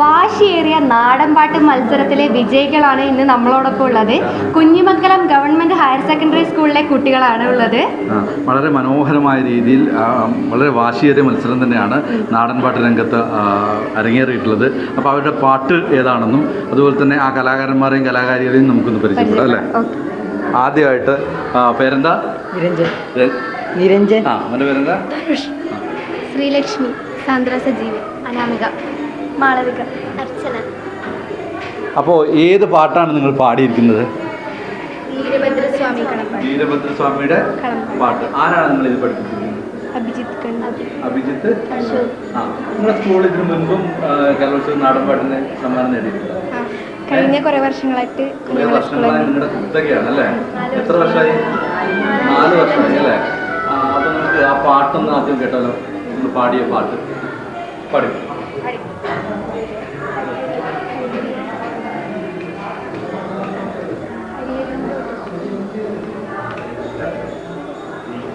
വാശിയേറിയ നാടൻപാട്ട് മത്സരത്തിലെ വിജയികളാണ് ഇന്ന് നമ്മളോടൊപ്പം ഉള്ളത്. കുഞ്ഞിമംഗലം ഗവൺമെന്റ് ഹയർ സെക്കൻഡറി സ്കൂളിലെ കുട്ടികളാണ് ഉള്ളത്. വളരെ മനോഹരമായ രീതിയിൽ വളരെ വാശിയേറിയ മത്സരം തന്നെയാണ് നാടൻപാട്ട് രംഗത്ത് അരങ്ങേറിയിട്ടുള്ളത്. അപ്പോൾ അവരുടെ പാട്ട് ഏതാണെന്നും അതുപോലെ തന്നെ ആ കലാകാരന്മാരെയും കലാകാരികളെയും നമുക്കൊന്ന് പരിചയപ്പെടാം അല്ലേ? ആദ്യമായിട്ട് പേരെന്താ? നിരഞ്ജൻ. നിരഞ്ജൻ. ആ അവന്റെ പേരെന്താ? ശ്രീലക്ഷ്മി സാന്ദ്ര സജീവൻ അനാമിക. മാളവിക. അർച്ചന. അപ്പോൾ ഏത് പാട്ടാണ് നിങ്ങൾ പാടിയിരിക്കുന്നത്? വീരഭദ്രസ്വാമിയുടെ. പാട്ട്. ആരാണ് നിങ്ങൾ ഇത് പഠിപ്പിച്ചത് അഭിജിത്ത് ആ നിങ്ങളുടെ സ്കൂളിൽ ഇതിനു മുൻപും കലോത്സവ നാടൻ പാട്ടിന് സമ്മാനം നേടിയിട്ടുണ്ട് കഴിഞ്ഞ കുറേ വർഷങ്ങളായിട്ട് കുറെ വർഷങ്ങളായി നിങ്ങളുടെ കുത്തകയാണ് അല്ലേ? എത്ര വർഷമായി. നാല് വർഷമായി അല്ലേ? അപ്പൊ നമുക്ക് ആ പാട്ടൊന്ന് ആദ്യം കേട്ടാലോ? നിങ്ങൾ പാടിയ പാട്ട്. പാടി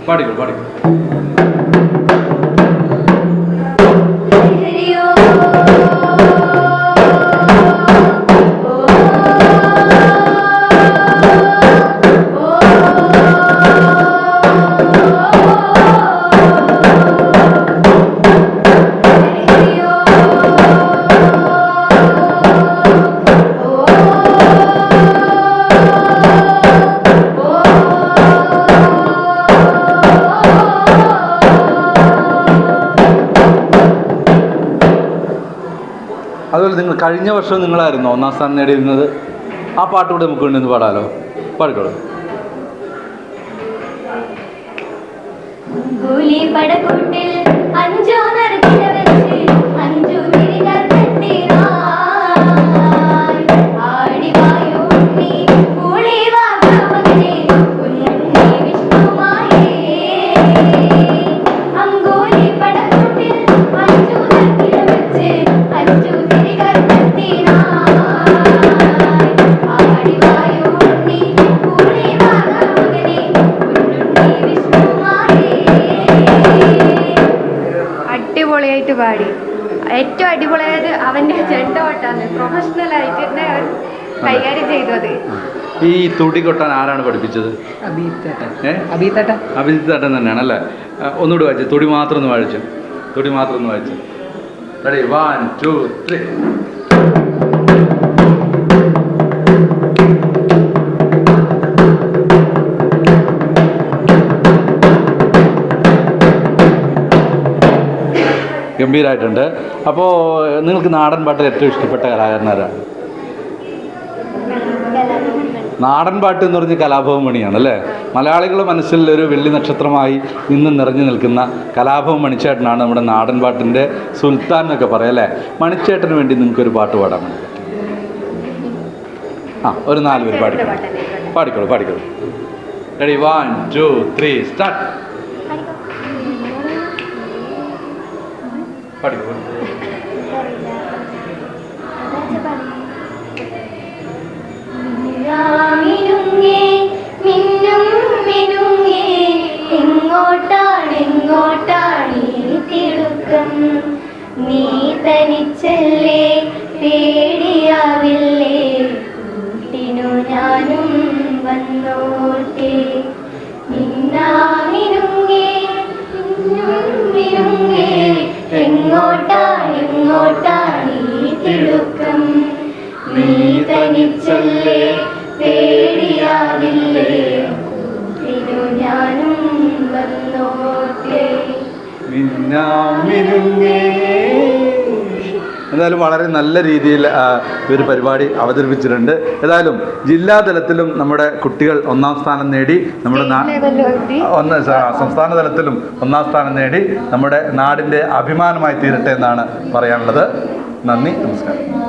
பாடுங்கள் பாடுங்கள் നിങ്ങൾ കഴിഞ്ഞ വർഷം നിങ്ങളായിരുന്നു ഒന്നാം സ്ഥാനം നേടിയിരുന്നത്? ആ പാട്ട് കൂടെ നമുക്ക് വേണ്ടി പാടാലോ. പാടിക്കോളൂ. അഞ്ചു അടിപൊളിയായിട്ട് പാടി. ഏറ്റവും അടിപൊളിയായത് അവന്റെ ചെണ്ട കൊട്ടാണ് പ്രൊഫഷണൽ ആയിട്ട് തന്നെ കൈകാര്യം ചെയ്തു അത് ഈ തുടി കൊട്ടാൻ ആരാണ് പഠിപ്പിച്ചത്? അഭിത്തേട്ടൻ ഏ? അഭിത്തേട്ടൻ അഭിജിത്ത് തട്ടൻ തന്നെയാണ് അല്ലേ? ഒന്നുകൂടി വായിച്ചു. തുടി മാത്രം ഒന്ന് വായിച്ചു. തുടി മാത്രം ഒന്ന് വായിച്ചു. Ready one, two, three. ഗംഭീരമായിട്ടുണ്ട് അപ്പോൾ നിങ്ങൾക്ക് നാടൻ പാട്ടിൽ ഏറ്റവും ഇഷ്ടപ്പെട്ട കലാകാരനാരാണ് നാടൻ പാട്ട് എന്ന് പറഞ്ഞ് കലാഭവൻ മണിയാണ് അല്ലേ? മലയാളികളുടെ മനസ്സിൽ ഒരു വെള്ളി നക്ഷത്രമായി നിന്ന് നിറഞ്ഞു നിൽക്കുന്ന കലാഭവൻ മണിച്ചേട്ടനാണ് നമ്മുടെ നാടൻ പാട്ടിന്റെ സുൽത്താൻ എന്നൊക്കെ പറയാം അല്ലേ? മണിച്ചേട്ടന് വേണ്ടി നിങ്ങൾക്കൊരു പാട്ട് പാടാൻ വേണ്ടി. ആ ഒരു നാല് പേര് പാടിക്കോളൂ പാടിക്കോളൂ. പാടിക്കോളൂ ready one two three start പാടിക്കോളൂ ഞാനും വന്നോട്ടെ. മിന്നാ മിനുങ്ങേ മിന്നും മിനുങ്ങേ എങ്ങോട്ടാണ് എങ്ങോട്ടാണ് ഈ തിടുക്കം? നീ തനിച്ചല്ലേ പേടിയാവില്ലേ കൂട്ടിനു ഞാനും വന്നോട്ടെ. എന്തായാലും വളരെ നല്ല രീതിയിൽ ഒരു പരിപാടി അവതരിപ്പിച്ചിട്ടുണ്ട്. ഏതായാലും ജില്ലാതലത്തിലും നമ്മുടെ കുട്ടികൾ ഒന്നാം സ്ഥാനം നേടി നമ്മുടെ. ഒന്ന് സംസ്ഥാന തലത്തിലും ഒന്നാം സ്ഥാനം നേടി നമ്മുടെ നാടിന്റെ അഭിമാനമായി തീരട്ടെ എന്നാണ് പറയാനുള്ളത്. നന്ദി നമസ്കാരം.